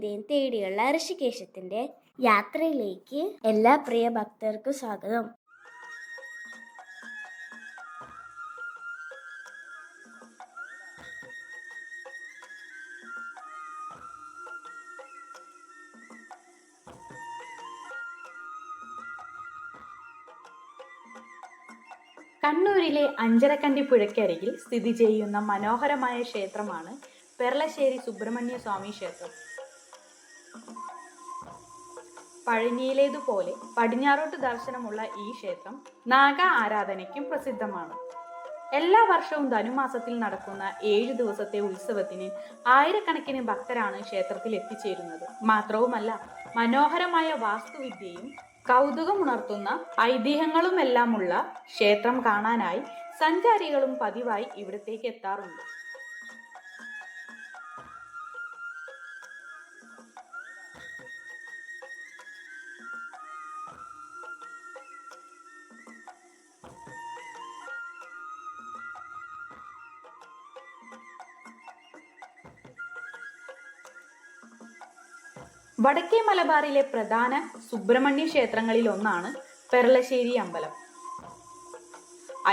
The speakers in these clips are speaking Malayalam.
ഗുരുവായൂരപ്പനെയും തേടിയുള്ള ഋഷികേശത്തിന്റെ യാത്രയിലേക്ക് എല്ലാ പ്രിയ ഭക്തർക്കും സ്വാഗതം. കണ്ണൂരിലെ അഞ്ചരക്കണ്ടി പുഴയ്ക്കരികിൽ സ്ഥിതി ചെയ്യുന്ന മനോഹരമായ ക്ഷേത്രമാണ് പെർളശ്ശേരി സുബ്രഹ്മണ്യ സ്വാമി ക്ഷേത്രം. പഴനിയിലേതുപോലെ പടിഞ്ഞാറോട്ട് ദർശനമുള്ള ഈ ക്ഷേത്രം നാഗ ആരാധനയ്ക്കും പ്രസിദ്ധമാണ്. എല്ലാ വർഷവും ധനുമാസത്തിൽ നടക്കുന്ന ഏഴു ദിവസത്തെ ഉത്സവത്തിന് ആയിരക്കണക്കിന് ഭക്തരാണ് ക്ഷേത്രത്തിൽ എത്തിച്ചേരുന്നത്. മാത്രവുമല്ല മനോഹരമായ വാസ്തുവിദ്യയും കൗതുകമുണർത്തുന്ന ഐതിഹ്യങ്ങളുമെല്ലാമുള്ള ക്ഷേത്രം കാണാനായി സഞ്ചാരികളും പതിവായി ഇവിടത്തേക്ക് എത്താറുണ്ട്. വടക്കേ മലബാറിലെ പ്രധാന സുബ്രഹ്മണ്യ ക്ഷേത്രങ്ങളിൽ ഒന്നാണ് പെരളശ്ശേരി അമ്പലം.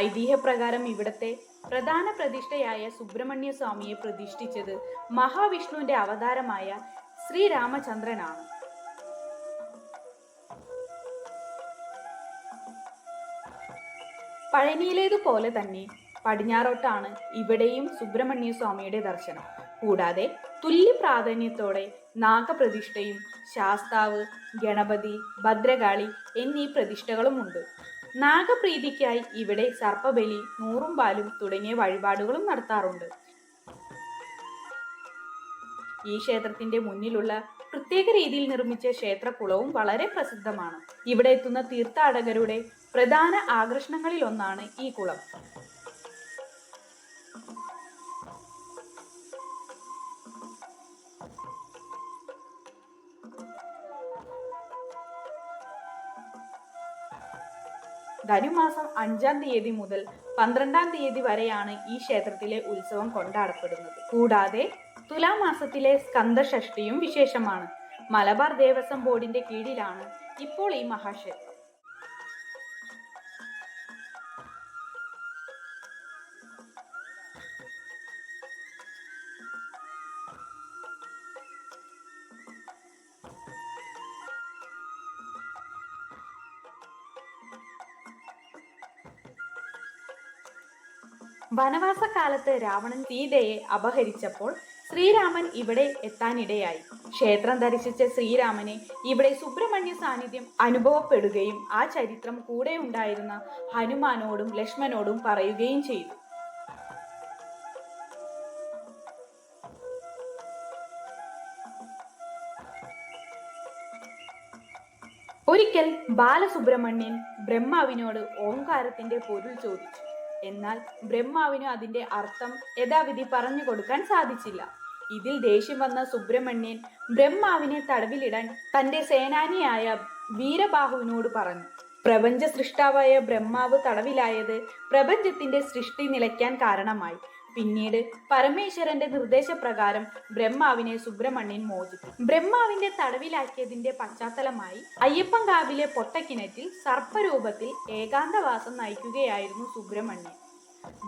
ഐതിഹ്യപ്രകാരം ഇവിടത്തെ പ്രധാന പ്രതിഷ്ഠയായ സുബ്രഹ്മണ്യ സ്വാമിയെ പ്രതിഷ്ഠിച്ചത് മഹാവിഷ്ണുവിന്റെ അവതാരമായ ശ്രീരാമചന്ദ്രനാണ്. പഴനിയിലേതുപോലെ തന്നെ പടിഞ്ഞാറോട്ടാണ് ഇവിടെയും സുബ്രഹ്മണ്യ സ്വാമിയുടെ ദർശനം. കൂടാതെ തുല്യ പ്രാധാന്യത്തോടെ നാഗപ്രതിഷ്ഠയും ശാസ്താവ് ഗണപതി ഭദ്രകാളി എന്നീ പ്രതിഷ്ഠകളുമുണ്ട്. നാഗപ്രീതിക്കായി ഇവിടെ സർപ്പബലി നൂറും പാലും തുടങ്ങിയ വഴിപാടുകളും നടത്താറുണ്ട്. ഈ ക്ഷേത്രത്തിന്റെ മുന്നിലുള്ള പ്രത്യേക രീതിയിൽ നിർമ്മിച്ച ക്ഷേത്രക്കുളവും വളരെ പ്രസിദ്ധമാണ്. ഇവിടെ എത്തുന്ന തീർത്ഥാടകരുടെ പ്രധാന ആകർഷണങ്ങളിൽ ഒന്നാണ് ഈ കുളം. ധനുമാസം അഞ്ചാം തീയതി മുതൽ പന്ത്രണ്ടാം തീയതി വരെയാണ് ഈ ക്ഷേത്രത്തിലെ ഉത്സവം കൊണ്ടാടപ്പെടുന്നത്. കൂടാതെ തുലാമാസത്തിലെ സ്കന്ദഷഷ്ടിയും വിശേഷമാണ്. മലബാർ ദേവസ്വം ബോർഡിന്റെ കീഴിലാണ് ഇപ്പോൾ ഈ മഹാക്ഷേത്രം. വനവാസകാലത്ത് രാവണൻ സീതയെ അപഹരിച്ചപ്പോൾ ശ്രീരാമൻ ഇവിടെ എത്താനിടയായി. ക്ഷേത്രം ദർശിച്ച ശ്രീരാമനെ ഇവിടെ സുബ്രഹ്മണ്യ സാന്നിധ്യം അനുഭവപ്പെടുകയും ആ ചരിത്രം കൂടെ ഉണ്ടായിരുന്ന ഹനുമാനോടും ലക്ഷ്മണോടും പറയുകയും ചെയ്തു. ഒരിക്കൽ ബാലസുബ്രഹ്മണ്യൻ ബ്രഹ്മാവിനോട് ഓംകാരത്തിന്റെ പൊരുൾ ചോദിച്ചു. എന്നാൽ ബ്രഹ്മാവിന് അതിന്റെ അർത്ഥം യഥാവിധി പറഞ്ഞു കൊടുക്കാൻ സാധിച്ചില്ല. ഇതിൽ ദേഷ്യം വന്ന സുബ്രഹ്മണ്യൻ ബ്രഹ്മാവിനെ തടവിലിടാൻ തന്റെ സേനാനിയായ വീരബാഹുവിനോട് പറഞ്ഞു. പ്രപഞ്ച സൃഷ്ടാവായ ബ്രഹ്മാവ് തടവിലായത് പ്രപഞ്ചത്തിന്റെ സൃഷ്ടി നിലയ്ക്കാൻ കാരണമായി. പിന്നീട് പരമേശ്വരന്റെ നിർദ്ദേശപ്രകാരം ബ്രഹ്മാവിനെ സുബ്രഹ്മണ്യൻ മോചിപ്പിച്ചു. ബ്രഹ്മാവിന്റെ തടവിലാക്കിയതിന്റെ പശ്ചാത്തലമായി അയ്യപ്പൻകാവിലെ പൊട്ടക്കിണറ്റിൽ സർപ്പരൂപത്തിൽ ഏകാന്തവാസം നയിക്കുകയായിരുന്നു സുബ്രഹ്മണ്യൻ.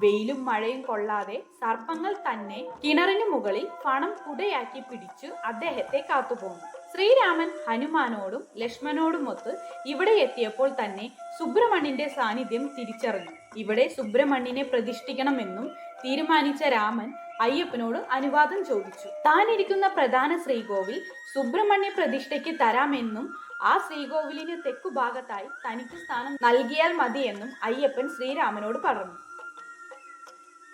വെയിലും മഴയും കൊള്ളാതെ സർപ്പങ്ങൾ തന്നെ കിണറിനു മുകളിൽ പണം കുടയാക്കി പിടിച്ചു അദ്ദേഹത്തെ കാത്തുപോന്നു. ശ്രീരാമൻ ഹനുമാനോടും ലക്ഷ്മണോടുമൊത്ത് ഇവിടെ എത്തിയപ്പോൾ തന്നെ സുബ്രഹ്മണ്യന്റെ സാന്നിധ്യം തിരിച്ചറിഞ്ഞു. ഇവിടെ സുബ്രഹ്മണ്യനെ പ്രതിഷ്ഠിക്കണമെന്നും തീരുമാനിച്ച രാമൻ അയ്യപ്പനോട് അനുവാദം ചോദിച്ചു. താനിരിക്കുന്ന പ്രധാന ശ്രീകോവിൽ സുബ്രഹ്മണ്യ പ്രതിഷ്ഠയ്ക്ക് തരാമെന്നും ആ ശ്രീകോവിലിന് തെക്കു ഭാഗത്തായി തനിക്ക് സ്ഥാനം നൽകിയാൽ മതിയെന്നും അയ്യപ്പൻ ശ്രീരാമനോട് പറഞ്ഞു.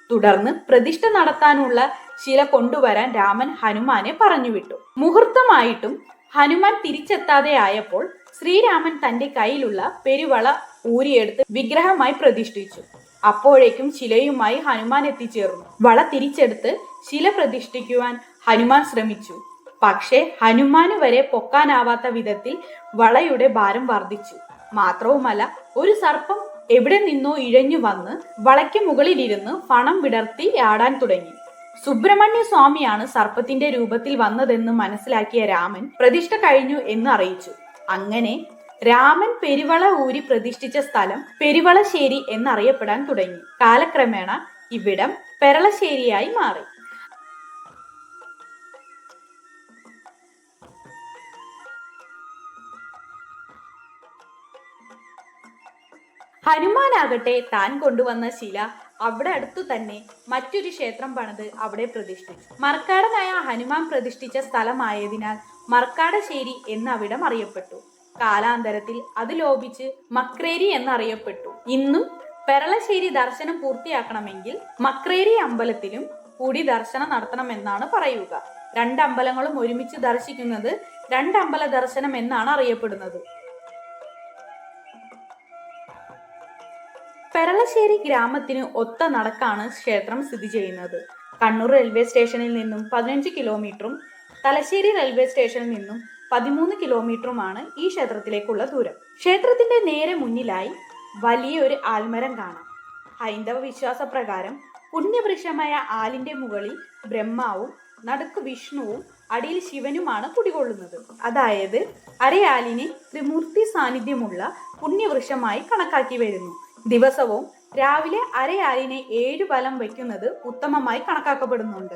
തുടർന്ന് പ്രതിഷ്ഠ നടത്താനുള്ള ശില കൊണ്ടുവരാൻ രാമൻ ഹനുമാനെ പറഞ്ഞുവിട്ടു. മുഹൂർത്തമായിട്ടും ഹനുമാൻ തിരിച്ചെത്താതെ ആയപ്പോൾ ശ്രീരാമൻ തന്റെ കയ്യിലുള്ള പെരുവള ഊരിയെടുത്ത് വിഗ്രഹമായി പ്രതിഷ്ഠിച്ചു. അപ്പോഴേക്കും ശിലയുമായി ഹനുമാൻ എത്തിച്ചേർന്നു. വള തിരിച്ചെടുത്ത് ശില പ്രതിഷ്ഠിക്കുവാൻ ഹനുമാൻ ശ്രമിച്ചു. പക്ഷേ ഹനുമാന് വരെ പൊക്കാനാവാത്ത വിധത്തിൽ വളയുടെ ഭാരം വർദ്ധിച്ചു. മാത്രവുമല്ല ഒരു സർപ്പം എവിടെ നിന്നോ ഇഴഞ്ഞു വന്ന് വളയ്ക്ക് മുകളിലിരുന്ന് പണം വിടർത്തി ആടാൻ തുടങ്ങി. സുബ്രഹ്മണ്യ സ്വാമിയാണ് സർപ്പത്തിന്റെ രൂപത്തിൽ വന്നതെന്ന് മനസ്സിലാക്കിയ രാമൻ പ്രതിഷ്ഠ കഴിഞ്ഞു എന്ന് അറിയിച്ചു. അങ്ങനെ രാമൻ പെരുവള ഊരി പ്രതിഷ്ഠിച്ച സ്ഥലം പെരുവളശ്ശേരി എന്നറിയപ്പെടാൻ തുടങ്ങി. കാലക്രമേണ ഇവിടം പെരളശ്ശേരിയായി മാറി. ഹനുമാനാകട്ടെ താൻ കൊണ്ടുവന്ന ശില അവിടെ അടുത്തു തന്നെ മറ്റൊരു ക്ഷേത്രം പണിത് അവിടെ പ്രതിഷ്ഠിച്ചു മർക്കാടനായ ഹനുമാൻ പ്രതിഷ്ഠിച്ച സ്ഥലമായതിനാൽ മർക്കാടശ്ശേരി എന്ന അവിടം അറിയപ്പെട്ടു. കാലാന്തരത്തിൽ അത് ലോപിച്ച് മക്രേരി എന്നറിയപ്പെട്ടു. ഇന്നും പെരളശ്ശേരി ദർശനം പൂർത്തിയാക്കണമെങ്കിൽ മക്രേരി അമ്പലത്തിലും കൂടി ദർശനം നടത്തണമെന്നാണ് പറയുക. രണ്ടമ്പലങ്ങളും ഒരുമിച്ച് ദർശിക്കുന്നത് രണ്ടമ്പല ദർശനം എന്നാണ് അറിയപ്പെടുന്നത്. പെരളശ്ശേരി ഗ്രാമത്തിന് ഒത്ത നടക്കാണ് ക്ഷേത്രം സ്ഥിതി ചെയ്യുന്നത്. കണ്ണൂർ റെയിൽവേ സ്റ്റേഷനിൽ നിന്നും പതിനഞ്ച് കിലോമീറ്ററും തലശ്ശേരി റെയിൽവേ സ്റ്റേഷനിൽ നിന്നും പതിമൂന്ന് കിലോമീറ്ററുമാണ് ഈ ക്ഷേത്രത്തിലേക്കുള്ള ദൂരം. ക്ഷേത്രത്തിന്റെ നേരെ മുന്നിലായി വലിയൊരു ആൽമരം കാണാം. ഹൈന്ദവ വിശ്വാസപ്രകാരം പുണ്യവൃക്ഷമായ ആലിന്റെ മുകളിൽ ബ്രഹ്മാവും നടുക്ക് വിഷ്ണുവും അടിയിൽ ശിവനുമാണ് കുടികൊള്ളുന്നത്. അതായത് അരയാലിനെ ത്രിമൂർത്തി സാന്നിധ്യമുള്ള പുണ്യവൃക്ഷമായി കണക്കാക്കി വരുന്നു. ദിവസവും രാവിലെ അരയാലിനെ ഏഴ് ഫലം വയ്ക്കുന്നത് ഉത്തമമായി കണക്കാക്കപ്പെടുന്നുണ്ട്.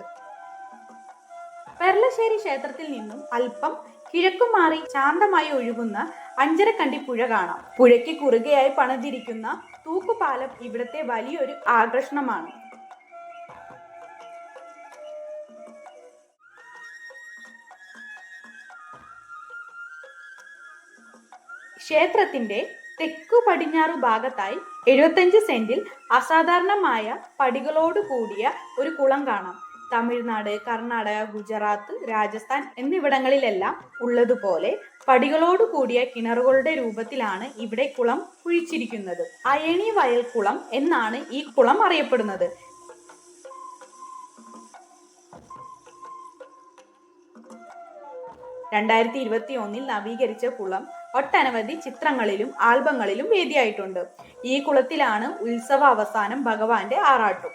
പെർലശ്ശേരി ക്ഷേത്രത്തിൽ നിന്നും അല്പം കിഴക്കുമാറി ശാന്തമായി ഒഴുകുന്ന അഞ്ചരക്കണ്ടി പുഴ കാണാം. പുഴയ്ക്ക് കുറുകയായി പണിതിരിക്കുന്ന തൂക്കുപാലം ഇവിടുത്തെ വലിയൊരു ആകർഷണമാണ്. ക്ഷേത്രത്തിന്റെ തെക്കു പടിഞ്ഞാറു ഭാഗത്തായി എഴുപത്തഞ്ച് സെന്റിൽ അസാധാരണമായ പടികളോട് കൂടിയ ഒരു കുളം കാണാം. തമിഴ്നാട് കർണാടക ഗുജറാത്ത് രാജസ്ഥാൻ എന്നിവിടങ്ങളിലെല്ലാം ഉള്ളതുപോലെ പടികളോട് കൂടിയ കിണറുകളുടെ രൂപത്തിലാണ് ഇവിടെ കുളം കുഴിച്ചിരിക്കുന്നത്. അയണി വയൽ കുളം എന്നാണ് ഈ കുളം അറിയപ്പെടുന്നത്. രണ്ടായിരത്തി ഇരുപത്തി ഒന്നിൽ നവീകരിച്ച കുളം ഒട്ടനവധി ചിത്രങ്ങളിലും ആൽബങ്ങളിലും വേദിയായിട്ടുണ്ട്. ഈ കുളത്തിലാണ് ഉത്സവ അവസാനം ഭഗവാന്റെ ആറാട്ടും.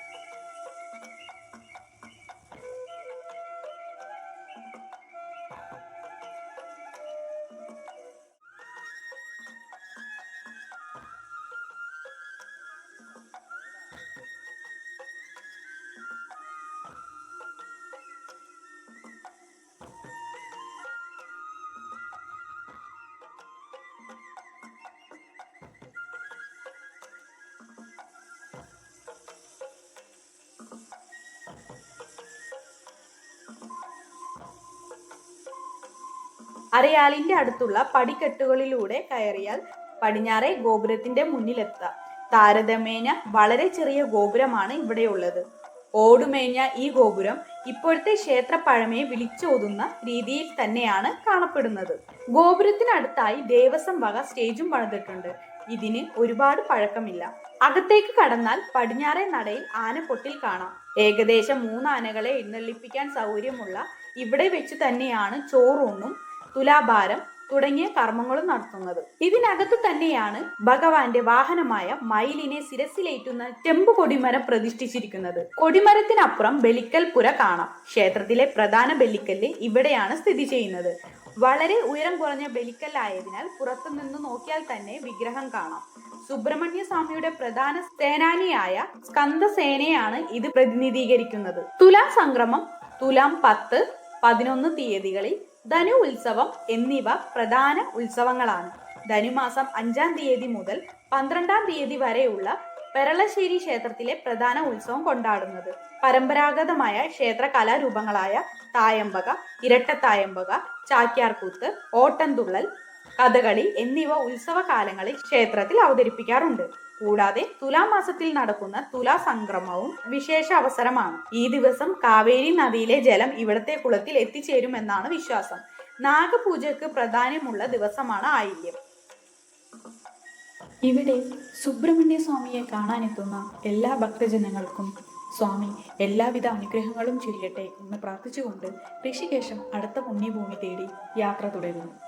അരയാലിന്റെ അടുത്തുള്ള പടിക്കെട്ടുകളിലൂടെ കയറിയാൽ പടിഞ്ഞാറെ ഗോപുരത്തിന്റെ മുന്നിലെത്താം. താരതമ്യേന വളരെ ചെറിയ ഗോപുരമാണ് ഇവിടെയുള്ളത്. ഓടുമേഞ്ഞ ഈ ഗോപുരം ഇപ്പോഴത്തെ ക്ഷേത്ര പഴമയെ വിളിച്ചോതുന്ന രീതിയിൽ തന്നെയാണ് കാണപ്പെടുന്നത്. ഗോപുരത്തിനടുത്തായി ദേവസ്വം വക സ്റ്റേജും പണിതിട്ടുണ്ട്. ഇതിന് ഒരുപാട് പഴക്കമില്ല. അകത്തേക്ക് കടന്നാൽ പടിഞ്ഞാറെ നടയിൽ ആനപ്പൊട്ടിൽ കാണാം. ഏകദേശം മൂന്ന് ആനകളെ എഴുന്നള്ളിപ്പിക്കാൻ സൗകര്യമുള്ള ഇവിടെ വെച്ച് തന്നെയാണ് ചോറൂണും തുലാഭാരം തുടങ്ങിയ കർമ്മങ്ങളും നടത്തുന്നത്. ഇതിനകത്ത് തന്നെയാണ് ഭഗവാന്റെ വാഹനമായ മയിലിനെ ശിരസിലേറ്റുന്ന ചെമ്പ് കൊടിമരം പ്രതിഷ്ഠിച്ചിരിക്കുന്നത്. കൊടിമരത്തിനപ്പുറം ബലിക്കൽ പുര കാണാം. ക്ഷേത്രത്തിലെ പ്രധാന ബലിക്കല്ല് ഇവിടെയാണ് സ്ഥിതി ചെയ്യുന്നത്. വളരെ ഉയരം കുറഞ്ഞ ബലിക്കല്ലായതിനാൽ പുറത്തു നിന്ന് നോക്കിയാൽ തന്നെ വിഗ്രഹം കാണാം. സുബ്രഹ്മണ്യ സ്വാമിയുടെ പ്രധാന സേനാനിയായ സ്കന്ദസേനയാണ് ഇത് പ്രതിനിധീകരിക്കുന്നത്. തുലാം സംക്രമം തുലാം പത്ത് പതിനൊന്ന് തീയതികളിൽ ധനു ഉത്സവം എന്നിവ പ്രധാന ഉത്സവങ്ങളാണ്. ധനുമാസം അഞ്ചാം തീയതി മുതൽ പന്ത്രണ്ടാം തീയതി വരെയുള്ള പെരളശ്ശേരി ക്ഷേത്രത്തിലെ പ്രധാന ഉത്സവം കൊണ്ടാടുന്നത്. പരമ്പരാഗതമായ ക്ഷേത്ര കലാരൂപങ്ങളായ തായമ്പക ഇരട്ടത്തായമ്പക ചാക്യാർകൂത്ത് ഓട്ടംതുള്ളൽ കഥകളി എന്നിവ ഉത്സവ കാലങ്ങളിൽ ക്ഷേത്രത്തിൽ അവതരിപ്പിക്കാറുണ്ട്. കൂടാതെ തുലാമാസത്തിൽ നടക്കുന്ന തുലാ സംക്രമവും വിശേഷ അവസരമാണ്. ഈ ദിവസം കാവേരി നദിയിലെ ജലം ഇവിടത്തെ കുളത്തിൽ എത്തിച്ചേരുമെന്നാണ് വിശ്വാസം. നാഗപൂജയ്ക്ക് പ്രാധാന്യമുള്ള ദിവസമാണ് ആയില്യം. ഇവിടെ സുബ്രഹ്മണ്യ സ്വാമിയെ കാണാനെത്തുന്ന എല്ലാ ഭക്തജനങ്ങൾക്കും സ്വാമി എല്ലാവിധ അനുഗ്രഹങ്ങളും ചൊരിയട്ടെ എന്ന് പ്രാർത്ഥിച്ചുകൊണ്ട് ഋഷികേശം അടുത്ത പുണ്യഭൂമി തേടി യാത്ര തുടരുന്നു.